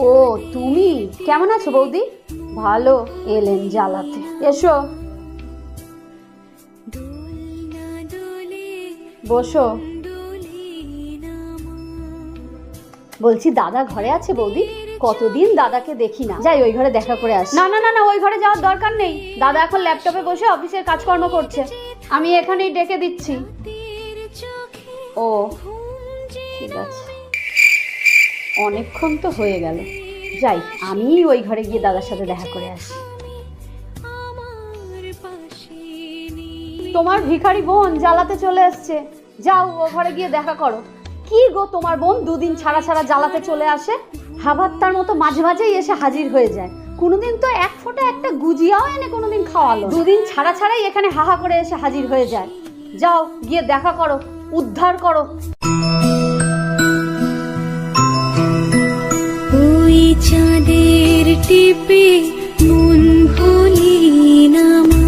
ও তুমি? কেমন আছো বৌদি? ভালো এলেন জ্বালাতে। এসো। বসো। বলছি দাদা ঘরে আছে বৌদি? কতদিন দাদাকে দেখি না। যাই ওই ঘরে দেখা করে আসি। না না না না ওই ঘরে যাওয়ার দরকার নেই। দাদা এখন ল্যাপটপে বসে অফিসের কাজকর্ম করছে। আমি এখানেই ডেকে দিচ্ছি। ও ঠিক আছে। অনেকক্ষণ তো হয়ে গেল। যাই আমি ওই ঘরে গিয়ে দাদার সাথে দেখা করে আসি। তোমার ভিখারি বোন জ্বালাতে চলে এসছে যাও, ও ঘরে গিয়ে দেখা করো। কি গো তোমার বোন দুদিন ছাড়া ছাড়া জ্বালাতে চলে আসে? হাবাত্তার মতো মাঝে মাঝেই এসে হাজির হয়ে যায়। কোনোদিন তো এক ফোঁটা একটা গুজিয়াও এনে কোনোদিন খাওয়ালো। দুদিন ছাড়া ছাড়াই এখানে হাহা করে এসে হাজির হয়ে যায়। যাও, গিয়ে দেখা করো, উদ্ধার করো। চাঁদের টিপে মন ভুলি না মা।